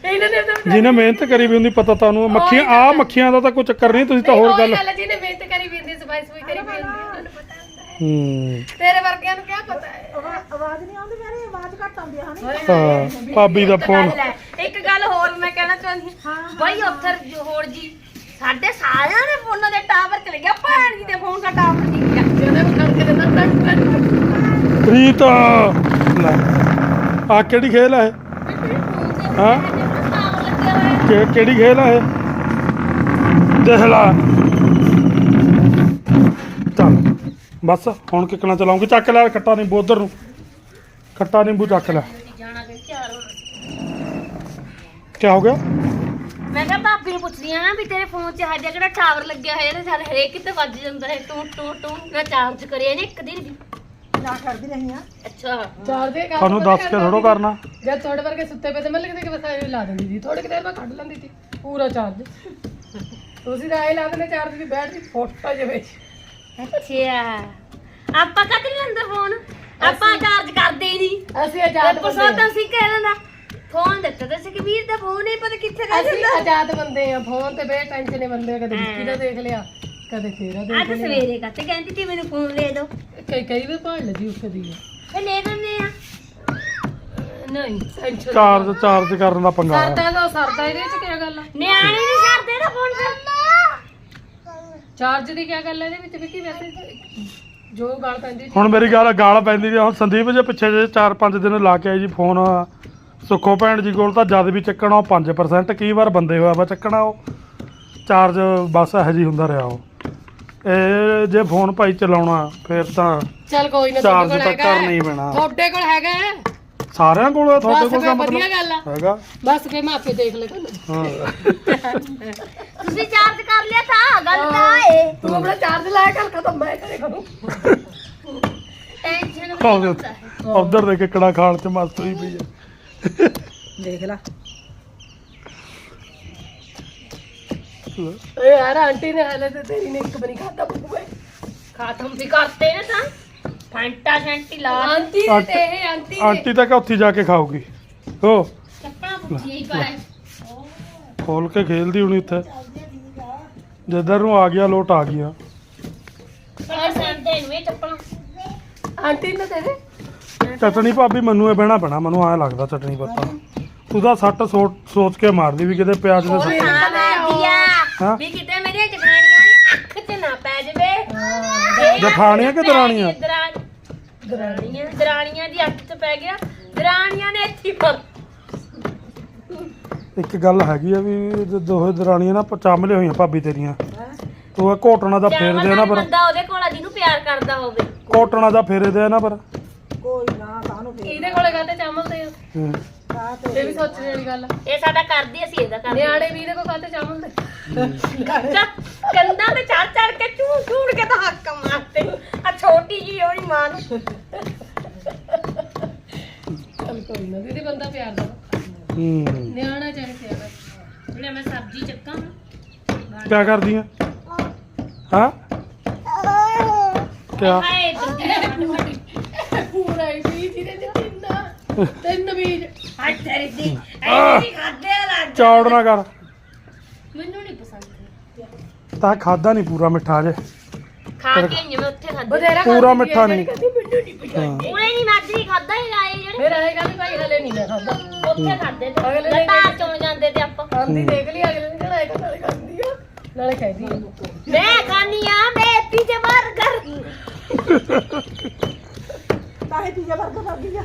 S1: ਇਹਨਾਂ ਨੇ ਤਾਂ
S4: ਜਿਹਨੇ ਮਿਹਨਤ ਕਰੀ ਵੀ ਹੁੰਦੀ ਪਤਾ ਤੁਹਾਨੂੰ ਮੱਖੀਆਂ ਆ। ਮੱਖੀਆਂ ਦਾ ਤਾਂ ਕੋਈ ਚੱਕਰ ਨਹੀਂ ਤੁਸੀਂ ਤਾਂ ਹੋਰ ਗੱਲ
S1: ਹੈ, ਜਿਹਨੇ ਮਿਹਨਤ ਕਰੀ ਵੀ ਹੁੰਦੀ ਸਫ਼ਾਈ ਸਫ਼ਾਈ ਕਰੀ ਵੀ ਹੁੰਦੀ ਉਹਨਾਂ ਨੂੰ ਪਤਾ ਹੁੰਦਾ ਹੈ।
S4: ਹੂੰ।
S1: ਤੇਰੇ ਵਰਗਿਆਂ ਨੂੰ ਕੀ ਪਤਾ ਹੈ?
S2: ਆਵਾ- ਆਵਾਜ਼ ਨਹੀਂ ਆਉਂਦੀ ਮੇਰੇ ਆਵਾਜ਼ ਘੱਟ ਆਉਂਦੀ ਹੈ ਹਨੀ
S4: ਹਾਂ ਭਾਬੀ ਦਾ ਫੋਨ
S3: ਲੈ, ਇੱਕ ਗੱਲ ਹੋਰ ਮੈਂ ਕਹਿਣਾ ਚਾਹੁੰਦੀ ਹਾਂ। ਬਾਈ ਉੱਧਰ ਜੋ ਹੋਰ ਜੀ ਸਾਡੇ ਸਾਰਿਆਂ ਦੇ ਫੋਨਾਂ ਦੇ ਟਾਵਰ ਚਲੇ ਗਿਆ ਭੈਣ ਜੀ ਦੇ ਫੋਨ ਦਾ ਟਾਵਰ ਨਹੀਂ ਗਿਆ।
S1: ਜਿਹਨੇ ਵੀ ਖੜ ਕੇ ਦਿੰਦਾ ਟੱਕ ਟੱਕ
S4: ਪ੍ਰੀਤ ਲੈ। ਆ ਕਿਹੜੀ ਖੇਲ ਹੈ ਹਾਂ। ਕਿ- ਕਿਹੜੀ ਖੇਲ ਹੈ ਇਹ? ਦੇਖ ਲਾ। ਚੱਲ, ਬਸ, ਹੁਣ ਕਿੱਕਣਾ ਚਲਾਉਂਗੀ। ਚੱਕ ਲੈ ਖੱਟਾ ਨਿੰਬੂ ਉਧਰ ਨੂੰ। ਖੱਟਾ ਨਿੰਬੂ ਚੱਕ ਲੈ।
S3: ਕੀ
S4: ਹੋ ਗਿਆ?
S3: ਮੈਂ ਕਿਹਾ ਭਾਬੀ ਨੂੰ ਪੁੱਛਦੀ ਆ ਵੀ ਤੇਰੇ ਫੋਨ 'ਚ ਹਜੇ ਕਿਹੜਾ ਟਾਵਰ ਲੱਗਿਆ ਹੋਇਆ ਤੇ ਸਾਰੇ ਹਰੇਕ ਕਿਤੇ ਵੱਜ ਜਾਂਦਾ ਹੈ। To to to. ਮੈਂ ਚਾਰਜ ਕਰਿਆ ਨੇ ਇੱਕ ਦਿਨ ਵੀ
S2: ਨਾ ਕਰਦੀ ਰਹੀ ਆ।
S3: ਅੱਛਾ।
S1: ਚਾਰ ਦੇ ਕੰਮ
S4: ਤੁਹਾਨੂੰ ਦੱਸ ਕੇ ਥੋੜੋ ਕਰਨਾ।
S1: ਜਦ ਤੁਹਾਡੇ ਵਰਗੇ ਸੁੱਤੇ ਪਏ ਤੇ ਮੈਂ ਲਿਖਦੇ ਕਿ ਬਸ ਐਵੇਂ ਲਾ ਦਿੰਦੀ ਸੀ। ਥੋੜੀ ਕੁ ਦੇਰ ਬਾਅਦ ਕੱਢ ਲੈਂਦੀ ਸੀ। ਪੂਰਾ ਚਾਰਜ ਤੁਸੀਂ ਤਾਂ ਐ ਲਾ ਦਿੰਦੇ ਚਾਰਜ ਦੀ ਬੈਟਰੀ ਫੁੱਟ ਜਾਵੇ
S3: ਅੱਛਾ। ਆਪਾਂ ਕਦ ਲੈਂਦੇ ਫੋਨ ਆਪਾਂ ਚਾਰਜ ਕਰਦੇ ਹੀ ਨਹੀਂ।
S1: ਅਸੀਂ ਆਜ਼ਾਦ ਬੰਦੇ
S3: ਤਾਂ
S1: ਹਾਂ।
S3: ਸੀ ਕਹਿ ਲੈਂਦਾ। ਫੋਨ ਦਿੱਤਾ ਤੇ ਸੀ ਕਿ ਵੀਰ ਦਾ ਫੋਨ ਨਹੀਂ ਪਤਾ ਕਿੱਥੇ ਰਹਿ
S1: ਅਸੀਂ
S3: ਜਾਂਦਾ।
S1: ਆਜ਼ਾਦ ਬੰਦੇ ਆ। ਫੋਨ ਤੇ ਬੇ ਟੈਨਸ਼ਨ ਬੰਦੇ ਆ, ਕਦੇ ਵਿੱਕੀ ਦਾ ਦੇਖ ਲਿਆ। ਕਦੇ ਤੇਰਾ
S3: ਅੱਜ
S1: ਦੇਖ ਲਿਆ
S3: ਸਵੇਰੇ ਕੱਤੇ ਕਹਿੰਦੀ ਸੀ ਮੈਨੂੰ ਫੋਨ ਦੇ ਦਿਓ।
S1: ਕਈ ਕਈ ਵੀ ਭਾਲ ਲੱਗੀ ਉਸ ਦੀ
S3: ਫੇ ਲੈ ਦਿੰਦੇ ਆ।
S1: ਨਹੀਂ ਟੈਨਸ਼ਨ
S4: ਚਾਰਜ ਚਾਰਜ ਕਰਨ ਦਾ ਪੰਗਾ ਹੈ
S1: ਸਰਦਾ ਦਾ ਸਰਦਾ ਇਹਦੇ ਚ ਕੀ ਗੱਲ ਆ?
S3: ਨਿਆਣੇ ਨਹੀਂ ਛੱਡਦੇ ਨਾ ਫੋਨ
S1: ਚਾਰਜ ਦੀ ਕੀ ਗੱਲ ਹੈ ਇਹਦੇ ਵਿੱਚ ਵਿੱਕੀ? ਵੈਸੇ ਜੋ ਗੱਲ ਪੈਂਦੀ
S4: ਹੁਣ ਮੇਰੀ ਗੱਲ ਗਾਲ ਪੈਂਦੀ ਵੀ ਹੁਣ ਸੰਦੀਪ ਜੇ ਪਿੱਛੇ ਜੇ 4-5 ਦਿਨ ਲਾ ਕੇ ਆਈ ਜੀ ਫੋਨ। ਸੁੱਖੋ ਭੈਣ ਜੀ ਕੋਲ ਤਾਂ ਜਦ ਵੀ ਚੱਕਣਾ ਉਹ 5% ਕਈ ਵਾਰ ਬੰਦੇ ਹੋਇਆ ਵਾ ਚੱਕਣਾ ਉਹ। ਚਾਰਜ ਬਸ ਇਹੋ ਜਿਹੀ ਹੁੰਦਾ ਰਿਹਾ ਉਹ। ਇਹ ਜੇ ਫੋਨ ਭਾਈ ਚਲਾਉਣਾ ਫਿਰ ਤਾਂ
S1: ਚੱਲ ਕੋਈ ਨਾ
S4: ਚਾਰਜ
S1: ਤੁਹਾਡੇ ਕੋਲ
S4: ਤਾਂ
S1: ਹੈਗਾ।
S4: ਕਰਨਾ ਹੀ ਪੈਣਾ।
S1: ਤੁਹਾਡੇ ਕੋਲ ਹੈਗਾ ਹੈ।
S4: ਸਾਰਿਆਂ ਕੋਲ ਹੈ, ਤੁਹਾਡੇ
S1: ਬਸ
S4: ਕੋਲ
S1: ਫਿਰ
S4: ਤਾਂ
S1: ਵਧੀਆ
S4: ਮਤਲਬ
S1: ਗੱਲ ਆ।
S4: ਹੈਗਾ।
S1: ਬਸ ਫੇ ਮੈਂ ਆਪੇ ਦੇਖ ਲੈ ਤੁਹਾਨੂੰ।
S4: ਹਾਂ।
S3: ਤੁਸੀਂ ਚਾਰਜ ਕਰ ਲਿਆ ਤਾਂ ਗੱਲ ਤਾਂ ਏ
S1: ਤੂੰ ਆਪਣਾ ਚਾਰਜ ਲਾਇਆ ਕਰ ਖਤਮ ਮੈਂ ਕਰੇ ਕਰੂੰ।
S3: ਟੈਨਸ਼ਨ
S4: ਉਧਰ। ਦੇ ਕਿਕੜਾ ਖਾਣ ਤੇ ਮਸਤ ਹੋਈ ਪਈ ਹੈ।
S2: ਦੇਖ ਲੈ।
S1: ਏ ਆਂਟੀ ਨੇ ਹਾਲੇ ਤੇ ਤੇਰੀ ਨੇ ਇੱਕ ਬਣੀ ਖਾਦਾ ਬੂਏ
S3: ਖਾਤਮ ਵੀ ਕਰਤੇ ਨੇ ਤਾਂ। ਫੈਂਟਾ ਸ਼ੈਂਟੀ ਲਾ
S1: ਆਂਟੀ ਨੇ ਤੇ ਇਹ ਆਂਟੀ ਨੇ
S4: ਆਂਟੀ ਤਾਂ ਕਿ ਉੱਥੇ ਜਾ ਕੇ ਖਾਊਗੀ। ਹੋ।
S3: ਚੱਪਣਾ ਪੁੱਛੀ ਪਾਏ
S4: ਖੋਲ ਕੇ ਖੇਲਦੀ ਹੁਣੀ ਉੱਥੇ। ਜਿੱਧਰ ਨੂੰ ਆ ਗਿਆ ਲੋਟ ਆ ਗਿਆ।
S3: ਪਰ ਸੰਦੇ ਨੂੰ ਇਹ ਚੱਪਣਾ
S1: ਆਂਟੀ ਨੇ ਤੇ ਦੇ
S4: ਚਟਣੀ ਭਾਬੀ ਮੈਨੂੰ ਇਹ ਬਹਿਣਾ ਪੈਣਾ ਮੈਨੂੰ ਐਂ ਲੱਗਦਾ ਚਟਣੀ ਪੱਤਾ। ਉਹਦਾ ਸੱਟ ਸੋਚ ਸੋਚ ਕੇ ਮਾਰਦੀ ਵੀ ਕਿਤੇ ਪਿਆਜ਼ ਦੇ ਸੱਟ।
S3: ਮਾਰਦੀਆ
S4: ਹਾਂ?
S3: ਵੀ ਕਿਤੇ ਦੀ ਅੱਖ 'ਚ ਨਾ ਪੈ ਜਵੇ
S4: ਜਠਾਣੀਆਂ ਕਿ ਦਰਾਣੀਆਂ?
S3: ਦਰਾਣੀਆਂ ਦਰਾਣੀਆਂ ਦੀ ਅੱਖ 'ਚ ਪੈ ਗਿਆ ਦਰਾਣੀਆਂ ਨੇ ਇੱਥੇ ਹੀ ਮਰ
S4: ਇੱਕ ਗੱਲ ਹੈਗੀ ਆ ਵੀ ਇਹ ਦੋਹੇ ਦਰਾਣੀਆਂ ਨਾ ਪਚਾਮਲੇ ਹੋਈਆਂ ਭਾਬੀ ਤੇਰੀਆਂ ਤੂੰ ਇਹ ਘੋਟਣਾ ਦਾ ਫੇਰ ਦੇ ਨਾ ਪਰ
S3: ਬੰਦਾ ਉਹਦੇ ਕੋਲ ਆ ਜਿਹਨੂੰ ਪਿਆਰ ਕਰਦਾ ਹੋਵੇ
S4: ਘੋਟਣਾ ਦਾ ਫੇਰੇ ਦੇ ਨਾ ਪਰ
S2: ਕੋਈ ਨਾ ਕਾਹਨੂੰ ਫੇਰ
S1: ਇਹਦੇ ਕੋਲੇ ਚਾਵਲ ਦੇ ਆ?
S4: ਹੂੰ।
S1: ਇਹ ਵੀ ਸੋਚਣ ਵਾਲੀ ਗੱਲ ਆ।
S3: ਇਹ ਸਾਡਾ ਕਰਦੀ ਅਸੀਂ ਇਹਦਾ ਕਰਦੇ
S1: ਨਿਆਣੇ ਵੀ ਇਹਦੇ ਕੋਲ ਕਾਤੇ ਚਾਵਲ ਦੇ।
S3: ਕੰਦਾ ਤੇ ਚੜ ਚੜ ਕੇ ਝੂੜ ਝੂੜ ਕੇ ਤਾਂ ਹੱਕ ਮਾਰਦੇ ਆ ਛੋਟੀ ਜੀ ਉਹਦੀ ਮਾਂ ਨੂੰ।
S1: ਚੱਲ ਕੋਈ ਨਾ ਦੀਦੀ ਬੰਦਾ ਪਿਆਰ ਦਾ
S4: ਹੂੰ।
S1: ਨਿਆਣਾ ਚਾਹੇ ਸਿਆਣਾ
S3: ਜਿਹੜੇ ਮੈਂ ਸਬਜ਼ੀ ਚੱਕਾਂ
S4: ਕਿਆ ਕਰਦੀ ਆ ਹਾਂ? ਕਿਆ?
S3: ਹਾਏ ਦੁੱਧੀ
S1: ਪੂਰਾ ਹੀ ਵੀ ਜਿਹਦੇ ਚ ਤਿੰਨ ਤਿੰਨ ਬੀਜ।
S3: ਹਾਏ ਤੇਰੀ ਦੀ ਐ ਨਹੀਂ ਖਾਦੇ ਲੱਗ
S4: ਚੌੜ ਨਾ ਕਰ।
S3: ਮੈਨੂੰ ਨਹੀਂ ਪਸੰਦ
S4: ਤਾਂ। ਖਾਦਾ ਨਹੀਂ ਪੂਰਾ ਮਿੱਠਾ ਜੇ
S3: ਖਾ ਕੇ ਜਿਵੇਂ ਉੱਥੇ ਖਾਦੇ
S4: ਪੂਰਾ
S1: ਖਾਂਦੀ
S4: ਮਿੱਠਾ ਨਹੀਂ।
S1: ਮੈਨੂੰ ਨਹੀਂ
S3: ਮਾਜਰੀ ਖਾਦਾ ਹੀ ਗਾਏ ਜਿਹੜੇ।
S1: ਮੇਰਾ ਇਹ ਗੱਲ ਭਾਈ ਹਲੇ ਨਹੀਂ ਮੈਂ ਖਾਂਦਾ
S3: ਉੱਥੇ ਖਾਦੇ ਤੇ।
S1: ਅਗਲੇ ਦਿਨ
S3: ਲਤਾਰ ਚੋਂ ਜਾਂਦੇ ਤੇ ਆਪਾਂ।
S1: ਖਾਂਦੀ ਦੇਖ ਲਈ ਅਗਲੇ ਦਿਨ ਕਿਹੜਾ ਇੱਕ ਨਾਲੇ ਖਾਂਦੀ ਆ। ਨਾਲੇ ਖਾਂਦੀ ਆ।
S3: ਮੈਂ ਖਾਣੀ ਆ ਮੈਂ ਪੀਜੇ ਬਰਗਰ
S2: ਕਾਹੇ ਪੀਜ਼ਾ ਬਰਗਰ ਕਰ ਗਈ ਆ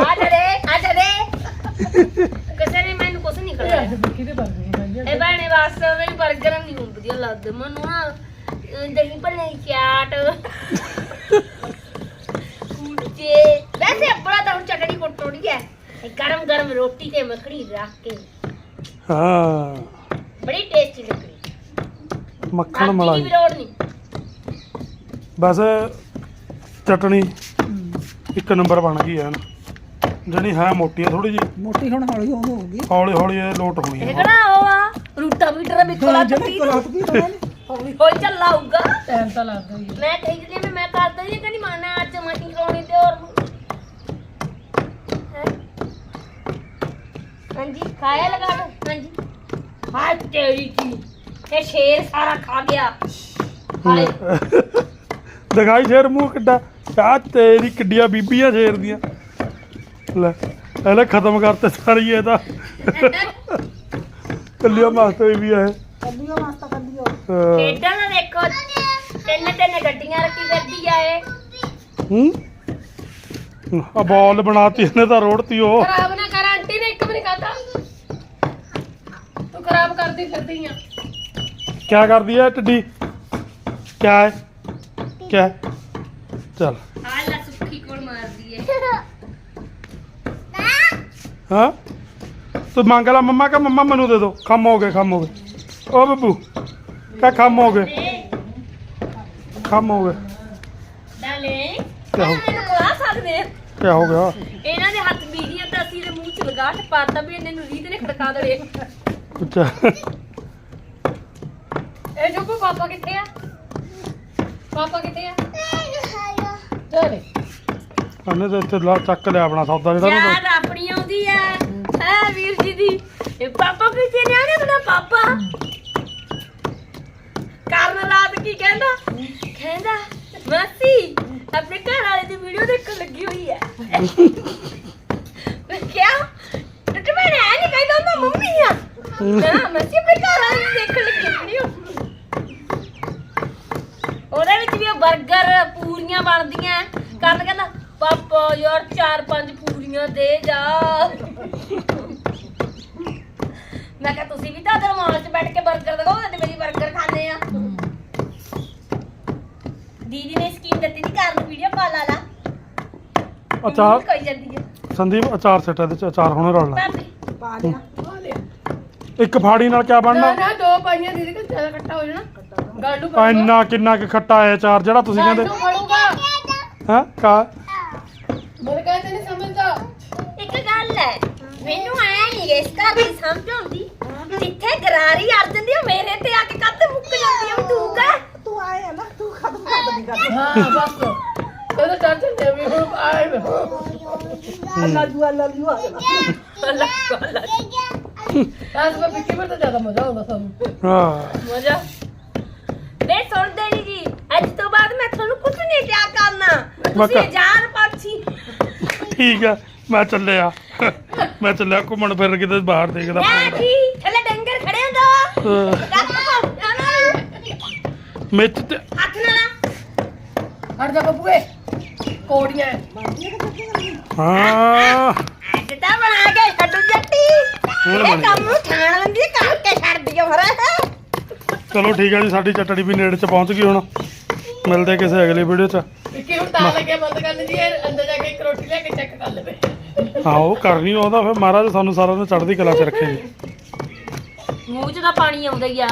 S3: ਆ ਜੜੇ ਆ ਜੜੇ ਕਿਸੇ ਨੇ ਮੈਨੂੰ ਕੁਛ ਨਹੀਂ
S1: ਇਹ
S3: ਕਰਿਆ
S1: ਅੱਜ ਵਿੱਕੀ ਦੇ ਬਰਗਰ ਖਾਂਦੀ ਆ
S3: ਇਹ ਬਾਣੇ ਵਾਸਤੇ ਮੈਨੂੰ 버ਗਰ ਨਹੀਂ ਹੁੰਦੀ ਵਧੀਆ ਲੱਗਦੇ ਮੈਨੂੰ ਨਾ ਅਹ ਦਹੀਂ ਭੱਲੇ ਦੀ ਚਾਟ। ਕੁਲਚੇ। ਵੈਸੇ ਆਪਣਾ ਤਾਂ ਹੁਣ ਚਟਣੀ ਕੁੱਟੋੜੀ ਹੈ। ਇਹ ਗਰਮ ਗਰਮ ਰੋਟੀ ਤੇ ਮੱਖਣੀ ਰੱਖ ਕੇ।
S4: ਹਾਂ।
S3: ਬੜੀ ਟੇਸਟੀ ਲੱਗਣੀ
S4: ਮੱਖਣ
S3: ਬਾਕੀ
S4: ਮਲਾਈ।
S3: ਦੀ ਵੀ ਲੋੜ ਨਹੀਂ
S4: ਵੈਸੇ ਚਟਣੀ ਇੱਕ ਨੰਬਰ ਬਣ ਗਈ ਐ ਨਾ ਜਿਹੜੀ ਹੈ ਮੋਟੀ ਥੋੜੀ ਜੀ
S2: ਮੋਟੀ ਹੁਣ ਹੌਲੀ ਹੋ ਹੋਊਗੀ
S4: ਹੌਲੀ ਹੌਲੀ ਇਹ ਲੋਟ ਹੋਣੀ
S3: ਇਹ
S4: ਹੈ।
S3: ਕਿਹੜਾ ਉਹ ਆ? ਰੂਟਾ ਮੀਟਰ ਵੀ ਕੋਲਾ
S2: ਜਿਹੜੀ ਕਲਾਸ ਵੀ ਤਾਂ ਨਹੀਂ
S3: ਹੌਲੀ ਹੌਲੀ ਚੱਲਾ ਹੋਊਗਾ
S1: ਟਾਈਮ ਤਾਂ ਲੱਗਦਾ ਹੀ।
S3: ਮੈਂ ਕਹੀ ਜਿਹੀ ਮੈਂ ਕਰਦਾ ਜੀ ਕਹਿੰਦੀ ਮਾਨਾ ਅੱਜ ਮਹੀਂ ਕਰਾਉਣੀ ਤੇ ਹੋਰ ਹੈਂ? ਹਾਂਜੀ ਖਾਇਆ ਲਗਾ ਦੋ ਹਾਂਜੀ। ਹਾਂ ਤੇਰੀ ਕੀ? ਇਹ ਸ਼ੇਰ ਸਾਰਾ ਖਾ ਗਿਆ। ਹਾਏ।
S4: ਦਿਖਾਈ ਸ਼ੇਰ ਮੂੰਹ ਕਿੱਡਾ। ਆ ਤੇਰੀ ਕਿੱਡੀਆਂ ਬੀਬੀਆਂ ਸ਼ੇਰ ਦੀਆਂ। ਲੈ ਇਹਨੇ ਖਤਮ ਕਰਤੇ ਸਾਰੀ ਇਹਦਾ ਕੱਲਿਓ ਮਾਸਟਰ ਵੀ ਹੈ
S2: ਕੱਲੀਓ ਮਾਸਤਾ ਕੱਲੀਓ
S3: ਖੇਡਾਂ ਦਾ ਦੇਖੋ ਤਿੰਨ ਤਿੰਨ ਗੱਡੀਆਂ ਰੱਖੀ ਫਿਰਦੀ ਆ ਇਹ।
S4: ਹੂੰ? ਆ ਬਾਲ ਬਣਾਤੀ ਇਹਨੇ ਤਾਂ ਰੋੜਤੀ ਉਹ।
S1: ਖਰਾਬ ਨਾ ਕਰ ਆਂਟੀ ਨੇ ਇੱਕ ਵੀ ਨਹੀਂ ਖਾਦਾ ਤੂੰ ਖਰਾਬ ਕਰਦੀ ਫਿਰਦੀ ਆ।
S4: ਕਿਆ ਕਰਦੀ ਹੈ ਟੱਡੀ? ਕਿਆ ਹੈ? ਕਿਆ ਹੈ? ਚੱਲ
S3: ਆ ਲੈ ਸੁੱਖੀ ਕੋਲ ਮਾਰਦੀ ਏ
S4: ਹਾਂ? ਤੂੰ ਮੰਗ ਲਾ ਮੰਮਾ ਕਾ ਮੰਮਾ ਮੈਨੂੰ ਦੇ ਦੋ। ਖਮ ਹੋ ਗਏ ਖਮ ਹੋ ਗਏ। ਓ ਬੱਬੂ ਕਾ ਖਮ ਹੋ ਗਏ। ਖਮ ਹੋ ਗਏ।
S3: ਡਾਲੇ
S4: ਕਿਆ ਹੋ
S3: ਇਹਨੂੰ ਖਵਾ ਸਕਦੇ ਆ।
S4: ਕਿਆ ਹੋ ਗਿਆ?
S3: ਇਹਨਾਂ ਦੇ ਹੱਥ ਬੀੜੀਆਂ ਤਾਂ ਅਸੀਂ ਦੇ ਮੂੰਹ ਚ ਲਗਾ ਕੇ ਪਾਤਾ ਵੀ ਇਹਨੇ ਨੂੰ ਰੀਤ ਨੇ ਖੜਕਾ ਦੇਵੇ
S4: ਅੱਛਾ।
S1: ਇਹ ਜੋਕੂ ਪਾਪਾ ਕਿੱਥੇ ਆ? ਪਾਪਾ ਕਿੱਥੇ ਆ? ਚਲੇ
S4: ਉਹਨੇ ਤਾਂ ਇੱਥੇ ਲਾ ਚੱਕ ਲਿਆ ਆਪਣਾ ਸੌਦਾ ਜਿਹੜਾ ਉਹਨੂੰ
S3: ਯਾਰ ਆਪਣੀ ਆਉਂਦੀ ਆ। ਹੈ ਵੀਰ ਜੀ ਦੀ। ਇਹ ਪਾਪਾ ਕਿੱਥੇ ਨੇ ਆਣੇ ਬਣਾ ਪਾਪਾ। ਕਰਨ ਰਾਤ ਕੀ ਕਹਿੰਦਾ? ਕਹਿੰਦਾ, ਮਾਸੀ, ਆਪਣੇ ਘਰ ਵਾਲੇ ਦੀ ਵੀਡੀਓ ਦੇਖਣ ਲੱਗੀ ਹੋਈ ਹੈ ਮੈਂ ਕਿਹਾ ਤੇ ਮੈਂ ਨਹੀਂ ਕਹਿੰਦਾ ਹੁੰਦਾ ਮੰਮੀ ਆ। ਨਾ ਮਾਸੀ, ਆਪਣੇ ਘਰ ਵਾਲੇ ਦੀ ਦੇਖਣ ਲੱਗੀ ਵੀਡੀਓ ਉਹਦੇ ਵਿੱਚ ਵੀ ਬਰਗਰ ਪੂਰੀਆਂ ਬਣਦੀਆਂ। ਕਰਨ ਕਹਿੰਦਾ ਪਾਪਾ ਯਾਰ ਚਾਰ ਪੰਜ ਪੂਰੀਆਂ ਦੇ ਜਾ। ਮੈਂ ਕਿਹਾ ਤੁਸੀਂ ਵੀ ਤਾਂ ਦਰਮਾਨ 'ਚ ਬੈਠ ਕੇ 버ਗਰ ਦਿਖਾਓ ਤੇ ਮੇਰੀ 버ਗਰ ਖਾਣੇ ਆ। ਦੀਦੀ ਨੇ ਸਕੀਮ ਦਿੱਤੀ ਸੀ ਘਰ ਨੂੰ ਵੀਡੀਓ ਪਾ ਲਾ ਲਾ।
S4: ਅਚਾਰ
S3: ਕੋਈ ਜਾਂਦੀ ਹੈ
S4: ਸੰਦੀਪ ਅਚਾਰ ਸੱਟ ਇਹਦੇ ਚ ਅਚਾਰ ਹੁਣੇ ਰਲਣਾ
S3: ਭਾਬੀ।
S2: ਪਾ ਲਿਆ।
S4: ਇੱਕ ਫਾੜੀ ਨਾਲ ਕਿਆ
S1: ਨਾ
S4: ਬਣਨਾ?
S1: ਨਾ ਦੋ ਪਾਈਆਂ ਦੀਦੀ ਕਿ ਜ਼ਿਆਦਾ ਇਕੱਠਾ ਹੋ ਜਾਣਾ। ਗਾਲੂ
S4: ਆ ਇੰਨਾ ਕਿੰਨਾ ਕਿ ਖੱਟਾ ਹੈ ਅਚਾਰ ਜਿਹੜਾ ਤੁਸੀਂ ਕਹਿੰਦੇ
S1: ਗਾਲੂ ਫੜੂਗਾ
S4: ਹਾਂ? ਕਾ
S1: ਮੇਰੇ ਕਹਿੰਦੇ ਨਹੀਂ ਸਮਝਦਾ
S3: ਇੱਕ ਗੱਲ ਹੈ ਮੈਨੂੰ ਆਇਆ ਨਹੀਂ ਇਸ ਘਰ ਦੀ ਸਮਝ ਆਉਂਦੀ। ਜਿੱਥੇ ਗਰਾਰੀ ਅੜ ਜਾਂਦੀ ਆ ਮੇਰੇ ਤੇ ਆ ਕੇ ਕੱਦ ਮੁੱਕ ਜਾਂਦੀ ਆ ਵੀ ਤੂੰ ਕਹ।
S2: ਤੂੰ ਆਏ ਆ ਨਾ ਤੂੰ ਖਤਮ ਕਰ ਦੇਣੀ ਗੱਲ
S1: ਹਾਂ ਬਸ। ਉਹਦਾ ਡਰ ਜਾਂਦੇ ਵੀ ਹੁਣ ਆਏ ਵੇ।
S2: ਅੱਲਾ ਜੂ ਅੱਲਾ ਜੂ ਆ ਜਾਣਾ
S3: ਅੱਲਾ ਅੱਲਾ
S1: ਆਸ ਮੈਂ ਪਿੱਛੇ ਪਰ ਤਾਂ ਜ਼ਿਆਦਾ ਮਜ਼ਾ ਆਉਂਦਾ ਸਾਨੂੰ।
S4: ਹਾਂ।
S3: ਮਜ਼ਾ? ਦੇ ਸੁਣਦੇ ਨਹੀਂ ਜੀ। ਅੱਜ ਤੋਂ ਬਾਅਦ ਮੈਂ ਤੁਹਾਨੂੰ ਕੁਝ ਨਹੀਂ ਕਿਹਾ ਕਰਨਾ। ਤੁਸੀਂ
S4: ਮੈਂ-
S3: ਜਾਨ ਪਾਛੀ
S4: ਠੀਕ ਆ ਮੈਂ ਚੱਲਿਆ। ਮੈਂ ਚੱਲਿਆ ਘੁੰਮਣ ਫਿਰ ਕਿਤੇ ਬਾਹਰ ਦੇਖਦਾ।
S3: ਜੀ ਥੱਲੇ ਡੰਗਰ ਖੜੇ ਹੁੰਦਾ
S4: ਹਾਂ, ਮਿਰਚ ਤੇ
S3: ਹੱਥ ਨਾਲ
S1: ਹਟ ਜਾ ਬੱਬੂਏ। ਕੋੜੀਆਂ।
S4: ਹਾਂ।
S3: ਅੱਜ ਤਾਂ ਬਣਾ ਕੇ ਛੱਡੂ ਜੱਟੀ।
S4: ਹੁਣ
S3: ਇਹ
S4: ਬਣ। ਗਿਆ।
S3: ਕੰਮ ਨੂੰ ਠਾਣ ਲੰਦੀ ਕਰਕੇ ਛੱਡਦੀ ਆ ਫਿਰ।
S4: ਚਲੋ ਠੀਕ ਹੈ ਜੀ ਸਾਡੀ ਚਟੜੀ ਵੀ ਨੇੜੇ ਚ ਪਹੁੰਚ ਗਈ ਹੁਣ। ਮਿਲਦੇ ਕਿਸੇ ਅਗਲੀ ਵੀਡੀਓ ਚ।
S1: ਵਿੱਕੀ ਹੁਣ ਤਾਂ ਲੱਗਿਆ ਬੰਦ ਕਰਨ ਦੀ ਇਹ ਅੰਦਰ ਜਾ ਕੇ ਇੱਕ ਰੋਟੀ ਲੈ ਕੇ ਚੈੱਕ ਕਰ ਲਵੇ।
S4: ਹਾਂ, ਉਹ ਕਰਨੀ ਉਹਦਾ ਫਿਰ ਮਹਾਰਾਜ ਸਾਨੂੰ ਸਾਰਿਆਂ ਨੂੰ ਚੜ੍ਹਦੀ ਕਲਾ ਚ ਰੱਖੇ ਜੀ।
S3: ਮੂੰਹ 'ਚ ਤਾਂ ਪਾਣੀ ਆਉਂਦਾ ਹੀ ਆ।